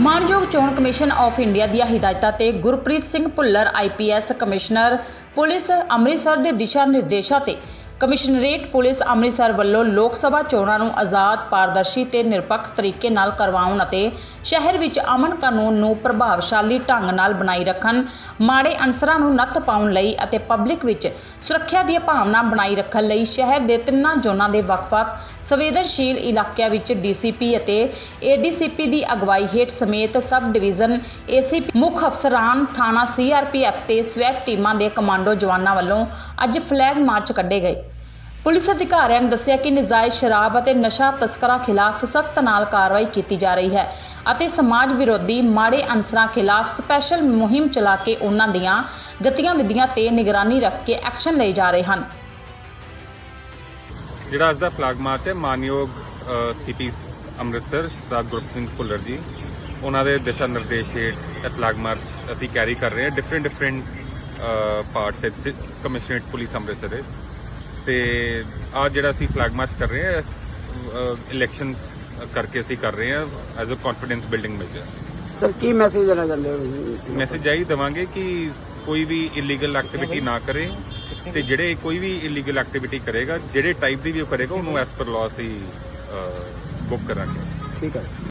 ਮਾਨਯੋਗ ਚੋਣ commission of India ਦੀਆਂ ਹਦਾਇਤਾਂ ਤੇ Gurpreet Singh Bhullar IPS commissioner, police Amritsar ਦੇ ਦਿਸ਼ਾ ਨਿਰਦੇਸ਼ਾਂ ਤੇ ਕਮਿਸ਼ਨਰੇਟ ਪੁਲਿਸ ਅੰਮ੍ਰਿਤਸਰ ਵੱਲੋਂ ਲੋਕ ਸਭਾ ਚੋਣਾਂ ਨੂੰ ਆਜ਼ਾਦ, ਪਾਰਦਰਸ਼ੀ ਤੇ ਨਿਰਪੱਖ ਤਰੀਕੇ ਨਾਲ ਕਰਵਾਉਣ ਅਤੇ ਸ਼ਹਿਰ ਵਿੱਚ ਅਮਨ ਕਾਨੂੰਨ ਨੂੰ ਪ੍ਰਭਾਵਸ਼ਾਲੀ ਢੰਗ ਨਾਲ ਬਣਾਈ ਰੱਖਣ, ਮਾੜੇ ਅਨਸਰਾਂ ਨੂੰ ਨੱਥ ਪਾਉਣ ਲਈ ਅਤੇ ਪਬਲਿਕ ਵਿੱਚ ਸੁਰੱਖਿਆ ਦੀ ਭਾਵਨਾ ਬਣਾਈ ਰੱਖਣ ਲਈ ਸ਼ਹਿਰ ਦੇ ਤਿੰਨਾਂ ਜ਼ੋਨਾਂ ਦੇ ਵੱਖ-ਵੱਖ ਸੰਵੇਦਨਸ਼ੀਲ ਇਲਾਕਿਆਂ ਵਿੱਚ ਡੀਸੀਪੀ ਅਤੇ ਏਡੀਸੀਪੀ ਦੀ ਅਗਵਾਈ ਹੇਠ ਸਮੇਤ ਸਬ ਡਿਵੀਜ਼ਨ, ਏਸੀਪੀ ਮੁੱਖ ਅਫਸਰਾਨ ਥਾਣਾ ਸੀਆਰਪੀਐਫ ਤੇ ਸਵੈਪ ਟੀਮਾਂ ਦੇ ਕਮਾਂਡੋ ਜਵਾਨਾਂ ਵੱਲੋਂ ਅੱਜ ਫਲੈਗ ਮਾਰਚ ਕੱਢੇ ਗਏ। ਪੁਲਿਸ ਅਧਿਕਾਰੀਆਂ ਨੇ ਦੱਸਿਆ ਕਿ ਨਜਾਇਜ਼ ਸ਼ਰਾਬ ਅਤੇ ਨਸ਼ਾ ਤਸਕਰਾਂ ਖਿਲਾਫ ਸਖਤ ਨਾਲ ਕਾਰਵਾਈ ਕੀਤੀ ਜਾ ਰਹੀ ਹੈ ਅਤੇ ਸਮਾਜ ਵਿਰੋਧੀ ਮਾੜੇ ਅਨਸਰਾਂ ਖਿਲਾਫ ਸਪੈਸ਼ਲ ਮੁਹਿੰਮ ਚਲਾ ਕੇ ਉਹਨਾਂ ਦੀਆਂ ਗਤੀਵਿਧੀਆਂ ਤੇ ਨਿਗਰਾਨੀ ਰੱਖ ਕੇ ਐਕਸ਼ਨ ਲਏ ਜਾ ਰਹੇ ਹਨ। ਜਿਹੜਾ ਅੱਜ ਦਾ ਫਲੈਗ ਮਾਰਚ ਹੈ, ਮਾਨਯੋਗ ਸਿਟੀ ਅੰਮ੍ਰਿਤਸਰ ਸਰਦਾਰ ਗੁਰਪ੍ਰੀਤ ਸਿੰਘ ਭੁੱਲਰ ਜੀ, ਉਹਨਾਂ ਦੇ ਦਿਸ਼ਾ ਨਿਰਦੇਸ਼ ਹੇਠ ਇਹ ਫਲੈਗ ਮਾਰਚ ਅਸੀਂ ਕੈਰੀ ਕਰ ਰਹੇ ਹਾਂ। ਡਿਫਰੈਂਟ ਡਿਫਰੈਂਟ ਪਾਰਟਸ ਵਿੱਚ ਕਮਿਸ਼ਨਰੇਟ ਪੁਲਿਸ ਅੰਮ੍ਰਿਤਸਰ ਦੇ ਤੇ ਆ ਜਿਹੜਾ ਅਸੀਂ ਫਲੈਗ ਮਾਰਚ ਕਰ ਰਹੇ ਹਾਂ ਇਲੈਕਸ਼ਨਸ ਕਰਕੇ ਅਸੀਂ ਕਰ ਰਹੇ ਹਾਂ as uh confidence building measure sir ਕੀ ਮੈਸੇਜ ਦੇਣਾ ਚਾਹੁੰਦੇ ਹੋ ਮੈਸੇਜ ਆਈ ਦਵਾਂਗੇ ਕਿ ਕੋਈ ਵੀ ਇਲੀਗਲ ਐਕਟੀਵਿਟੀ ਨਾ ਕਰੇ ਤੇ ਜਿਹੜੇ ਕੋਈ ਵੀ ਇਲੀਗਲ ਐਕਟੀਵਿਟੀ ਕਰੇਗਾ ਜਿਹੜੇ ਟਾਈਪ ਦੀ ਵੀ ਉਹ ਕਰੇਗਾ ਉਹਨੂੰ ਐਸ ਪਰ ਲਾਅ ਅਸੀਂ ਬੁੱਕ ਕਰਾਂਗੇ। ਠੀਕ ਹੈ।